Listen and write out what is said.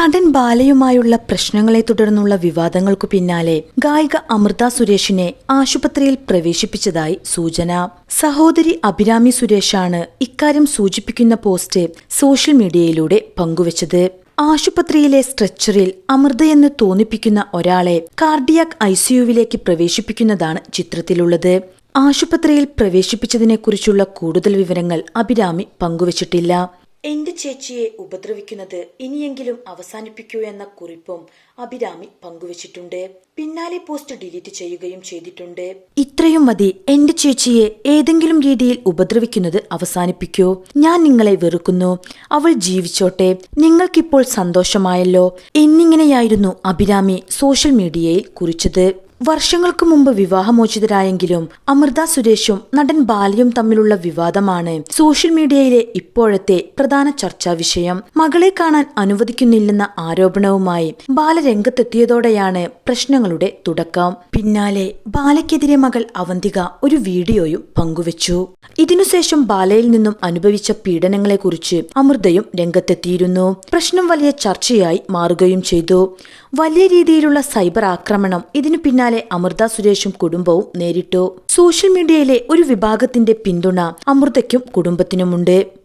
നടൻ ബാലയുമായുള്ള പ്രശ്നങ്ങളെ തുടർന്നുള്ള വിവാദങ്ങൾക്കു പിന്നാലെ ഗായിക അമൃത സുരേഷിനെ ആശുപത്രിയിൽ പ്രവേശിപ്പിച്ചതായി സൂചന. സഹോദരി അഭിരാമി സുരേഷാണ് ഇക്കാര്യം സൂചിപ്പിക്കുന്ന പോസ്റ്റ് സോഷ്യൽ മീഡിയയിലൂടെ പങ്കുവച്ചത്. ആശുപത്രിയിലെ സ്ട്രെച്ചറിൽ അമൃതയെന്ന് തോന്നിപ്പിക്കുന്ന ഒരാളെ കാർഡിയാക് ഐസിയുവിലേക്ക് പ്രവേശിപ്പിക്കുന്നതാണ് ചിത്രത്തിലുള്ളത്. ആശുപത്രിയിൽ പ്രവേശിപ്പിച്ചതിനെക്കുറിച്ചുള്ള കൂടുതൽ വിവരങ്ങൾ അഭിരാമി പങ്കുവച്ചിട്ടില്ല. എന്റെ ചേച്ചിയെ ഉപദ്രവിക്കുന്നത് ഇനിയെങ്കിലും അവസാനിപ്പിക്കൂ എന്ന കുറിപ്പും അഭിരാമി പങ്കുവച്ചിട്ടുണ്ട്. പിന്നാലെ പോസ്റ്റ് ഡിലീറ്റ് ചെയ്യുകയും ചെയ്തിട്ടുണ്ട്. ഇത്രയും മതി. എന്റെ ചേച്ചിയെ ഏതെങ്കിലും രീതിയിൽ ഉപദ്രവിക്കുന്നത് അവസാനിപ്പിക്കൂ. ഞാൻ നിങ്ങളെ വെറുക്കുന്നു. അവൾ ജീവിച്ചോട്ടെ. നിങ്ങൾക്കിപ്പോൾ സന്തോഷമായല്ലോ. എന്നിങ്ങനെയായിരുന്നു അഭിരാമി സോഷ്യൽ മീഡിയയിൽ കുറിച്ചത്. വർഷങ്ങൾക്ക് മുമ്പ് വിവാഹമോചിതരായെങ്കിലും അമൃത സുരേഷും നടൻ ബാലയും തമ്മിലുള്ള വിവാദമാണ് സോഷ്യൽ മീഡിയയിലെ ഇപ്പോഴത്തെ പ്രധാന ചർച്ചാ വിഷയം. മകളെ കാണാൻ അനുവദിക്കുന്നില്ലെന്ന ആരോപണവുമായി ബാല രംഗത്തെത്തിയതോടെയാണ് പ്രശ്നങ്ങളുടെ തുടക്കം. പിന്നാലെ ബാലയ്ക്കെതിരെ മകൾ അവന്തിക ഒരു വീഡിയോയും പങ്കുവച്ചു. ഇതിനുശേഷം ബാലയിൽ നിന്നും അനുഭവിച്ച പീഡനങ്ങളെക്കുറിച്ച് അമൃതയും രംഗത്തെത്തിയിരുന്നു. പ്രശ്നം വലിയ ചർച്ചയായി മാറുകയും ചെയ്തു. വലിയ രീതിയിലുള്ള സൈബർ ആക്രമണം ഇതിനു പിന്നാലെ അമൃത സുരേഷും കുടുംബവും നേരിട്ടു. സോഷ്യൽ മീഡിയയിലെ ഒരു വിഭാഗത്തിന്റെ പിന്തുണ അമൃതയ്ക്കും കുടുംബത്തിനുമുണ്ട്.